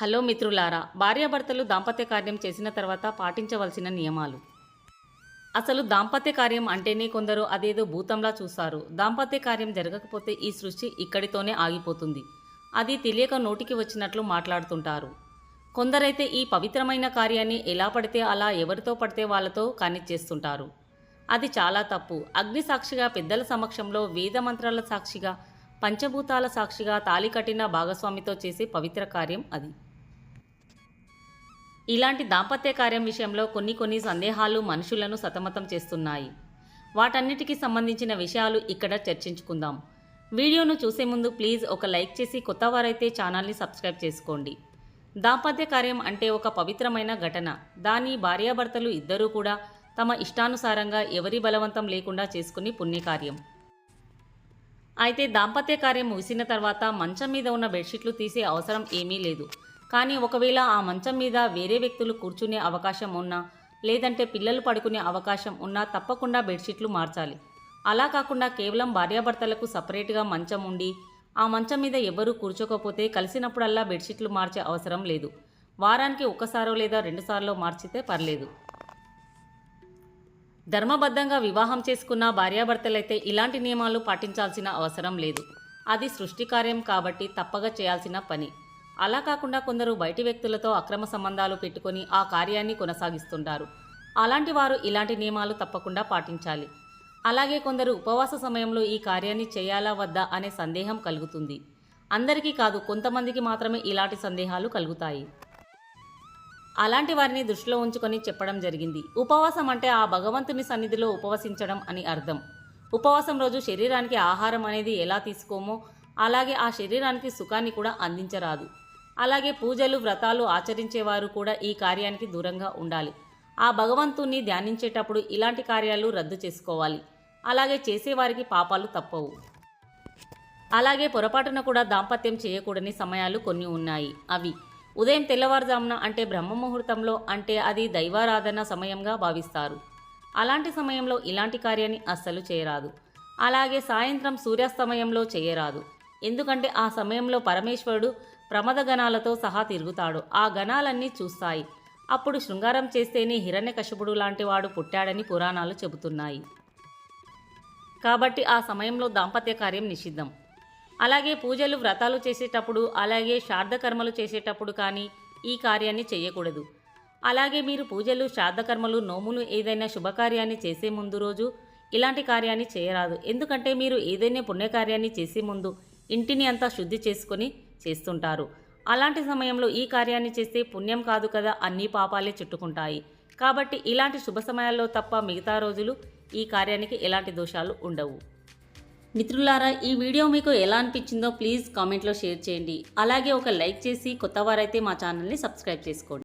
Hello మిత్రులారా భార్యాభర్తలు దాంపత్య కార్యం చేసిన తర్వాత పాటించవలసిన నియమాలు. అసలు దాంపత్య కార్యం అంటేనే కొందరు అదేదో భూతంలా చూస్తారు. దాంపత్య కార్యం జరగకపోతే ఈ సృష్టి ఇక్కడితోనే ఆగిపోతుంది. అది తెలియక నోటికి వచ్చినట్లు మాట్లాడుతుంటారు. కొందరైతే ఈ పవిత్రమైన కార్యాన్ని ఎలా పడితే అలా ఎవరితో పడితే వాళ్ళతో కానిచ్చేస్తుంటారు. అది చాలా తప్పు. అగ్ని సాక్షిగా పెద్దల సమక్షంలో వేద మంత్రాల సాక్షిగా పంచభూతాల సాక్షిగా తాలి కట్టిన భాగస్వామితో చేసే పవిత్ర కార్యం అది. ఇలాంటి దాంపత్య కార్యం విషయంలో కొన్ని కొన్ని సందేహాలు మనుషులను సతమతం చేస్తున్నాయి. వాటన్నిటికీ సంబంధించిన విషయాలు ఇక్కడ చర్చించుకుందాం. వీడియోను చూసే ముందు ప్లీజ్ ఒక లైక్ చేసి కొత్త వారైతే ఛానల్ని సబ్స్క్రైబ్ చేసుకోండి. దాంపత్య కార్యం అంటే ఒక పవిత్రమైన ఘటన. దాని భార్యాభర్తలు ఇద్దరూ కూడా తమ ఇష్టానుసారంగా ఎవరి బలవంతం లేకుండా చేసుకుని పుణ్యకార్యం. అయితే దాంపత్య కార్యం ముగిసిన తర్వాత మంచం మీద ఉన్న బెడ్షీట్లు తీసే అవసరం ఏమీ లేదు. కానీ ఒకవేళ ఆ మంచం మీద వేరే వ్యక్తులు కూర్చునే అవకాశం ఉన్నా లేదంటే పిల్లలు పడుకునే అవకాశం ఉన్నా తప్పకుండా బెడ్షీట్లు మార్చాలి. అలా కాకుండా కేవలం భార్యాభర్తలకు సపరేట్గా మంచం ఉండి ఆ మంచం మీద ఎవరూ కూర్చోకపోతే కలిసినప్పుడల్లా బెడ్షీట్లు మార్చే అవసరం లేదు. వారానికి ఒక్కసారో లేదా రెండుసార్లు మార్చితే పర్లేదు. ధర్మబద్ధంగా వివాహం చేసుకున్న భార్యాభర్తలైతే ఇలాంటి నియమాలు పాటించాల్సిన అవసరం లేదు. అది సృష్టి కార్యం కాబట్టి తప్పగా చేయాల్సిన పని. అలా కాకుండా కొందరు బయటి వ్యక్తులతో అక్రమ సంబంధాలు పెట్టుకొని ఆ కార్యాన్ని కొనసాగిస్తుంటారు. అలాంటి వారు ఇలాంటి నియమాలు తప్పకుండా పాటించాలి. అలాగే కొందరు ఉపవాస సమయంలో ఈ కార్యాన్ని చేయాలా వద్దా అనే సందేహం కలుగుతుంది. అందరికీ కాదు కొంతమందికి మాత్రమే ఇలాంటి సందేహాలు కలుగుతాయి. అలాంటి వారిని దృష్టిలో ఉంచుకొని చెప్పడం జరిగింది. ఉపవాసం అంటే ఆ భగవంతుని సన్నిధిలో ఉపవసించడం అని అర్థం. ఉపవాసం రోజు శరీరానికి ఆహారం అనేది ఎలా తీసుకోమో అలాగే ఆ శరీరానికి సుఖాన్ని కూడా అందించరాదు. అలాగే పూజలు వ్రతాలు ఆచరించేవారు కూడా ఈ కార్యానికి దూరంగా ఉండాలి. ఆ భగవంతుణ్ణి ధ్యానించేటప్పుడు ఇలాంటి కార్యాలు రద్దు చేసుకోవాలి. అలాగే చేసేవారికి పాపాలు తప్పవు. అలాగే పొరపాటున కూడా దాంపత్యం చేయకూడని సమయాలు కొన్ని ఉన్నాయి. అవి ఉదయం తెల్లవారుజామున అంటే బ్రహ్మ ముహూర్తంలో అంటే అది దైవారాధన సమయంగా భావిస్తారు. అలాంటి సమయంలో ఇలాంటి కార్యాన్ని అస్సలు చేయరాదు. అలాగే సాయంత్రం సూర్యాస్తమయంలో చేయరాదు. ఎందుకంటే ఆ సమయంలో పరమేశ్వరుడు ప్రమద గణాలతో సహా తిరుగుతాడు. ఆ గణాలన్నీ చూస్తాయి. అప్పుడు శృంగారం చేస్తేనే హిరణ్యకశపుడు లాంటి వాడు పుట్టాడని పురాణాలు చెబుతున్నాయి. కాబట్టి ఆ సమయంలో దాంపత్య కార్యం నిషిద్ధం. అలాగే పూజలు వ్రతాలు చేసేటప్పుడు అలాగే శ్రాద్ధ చేసేటప్పుడు కానీ ఈ కార్యాన్ని చేయకూడదు. అలాగే మీరు పూజలు శ్రాద్ధకర్మలు నోములు ఏదైనా శుభకార్యాన్ని చేసే ముందు రోజు ఇలాంటి కార్యాన్ని చేయరాదు. ఎందుకంటే మీరు ఏదైనా పుణ్యకార్యాన్ని చేసే ముందు ఇంటిని అంతా శుద్ధి చేసుకొని చేస్తుంటారు. అలాంటి సమయంలో ఈ కార్యాన్ని చేస్తే పుణ్యం కాదు కదా అన్ని పాపాలే చుట్టుకుంటాయి. కాబట్టి ఇలాంటి శుభ సమయాల్లో తప్ప మిగతా రోజులు ఈ కార్యానికి ఎలాంటి దోషాలు ఉండవు. మిత్రులారా ఈ వీడియో మీకు ఎలా అనిపించిందో ప్లీజ్ కామెంట్లో షేర్ చేయండి. అలాగే ఒక లైక్ చేసి కొత్త వారైతే మా ఛానల్ని సబ్స్క్రైబ్ చేసుకోండి.